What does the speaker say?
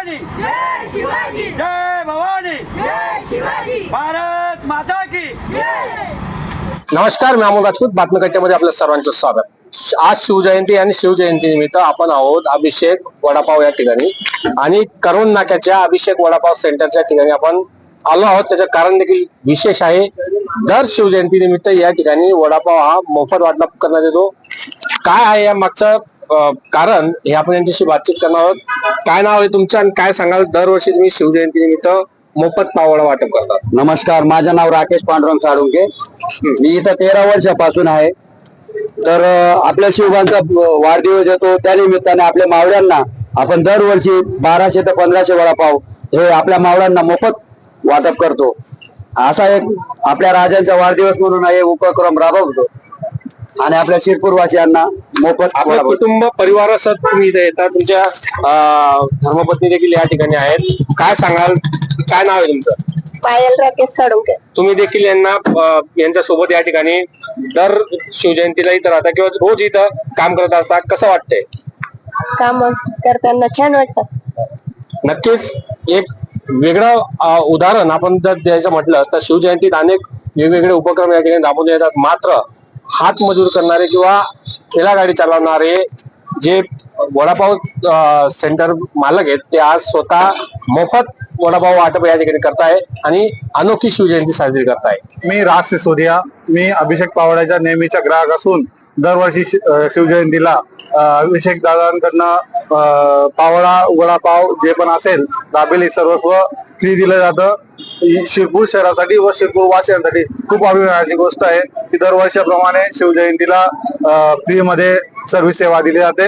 भवानी जय शिवाजी. जय भवानी. जय शिवाजी. भारत माता की. जय. नमस्कार मी अमोल राजपूत. बातमीकट्ट्यामध्ये आपलं सर्वांचं स्वागत. आज शिवजयंती आणि शिवजयंती निमित्त आपण आहोत अभिषेक वडापाव या ठिकाणी. आणि करोन नाक्याच्या अभिषेक वडापाव सेंटरच्या ठिकाणी आपण आलो आहोत. त्याचं कारण देखील विशेष आहे. दर शिवजयंती निमित्त या ठिकाणी वडापाव हा मोफत वाटप करण्यात येतो. काय आहे या मागचं कारण हे आपण यांच्याशी बातचीत करणार आहोत. काय नाव आहे तुमचं आणि काय सांगाल? दरवर्षी तुम्ही शिवजयंती निमित्त मोफत पावडा वाटप करतात. नमस्कार माझं नाव राकेश पांडुरंग साळुंके मी इथं तेरा वर्षापासून आहे. तर अं, आपल्या शिवबांचा वाढदिवस येतो त्या निमित्ताने आपल्या मावळ्यांना आपण दरवर्षी बाराशे ते पंधराशे वडापाव हे आपल्या मावळ्यांना मोफत वाटप करतो. असा एक आपल्या राजांचा वाढदिवस म्हणून हे उपक्रम राबवतो. आणि आपल्या शिरपूरवासियांना मोफत आपलं वडापाव कुटुंब परिवारासह तुम्ही इथे येता. तुमच्या धर्मपत्नी देखील या ठिकाणी आहेत. काय सांगाल? काय नाव आहे तुमचं? पायल राकेश साळुंके तुम्ही देखील यांना यांच्या सोबत या ठिकाणी दर शिवजयंतीला इथं राहता किंवा रोज इथं काम करत असता. कसं वाटतंय? काम करताना छान वाटतं. नक्कीच एक वेगळं उदाहरण आपण जर द्यायचं म्हटलं तर शिवजयंतीत अनेक वेगवेगळे उपक्रम या ठिकाणी राबवले येतात मात्र हात मजूर करणारे किंवा ठेला गाडी चालवणारे जे वडापाव सेंटर मालक आहेत ते आज स्वतः मोफत वडापाव वाटप या ठिकाणी करताय आणि अनोखी शिवजयंती साजरी करताय. मी राज सिसोदिया मी अभिषेक पावड्याचा नेहमीचा ग्राहक असून दरवर्षी शि- शिवजयंतीला अभिषेक दादांकडनं पावडा वडापाव जे पण असेल दाबेली सर्वस्व फ्री दिलं जातं. ही शिरपूर शहरासाठी व शिरपूर वासियांसाठी खूप अभिमानाची गोष्ट आहे. की दरवर्षाप्रमाणे शिवजयंतीला फ्री मध्ये सर्व्हिस सेवा दिली जाते.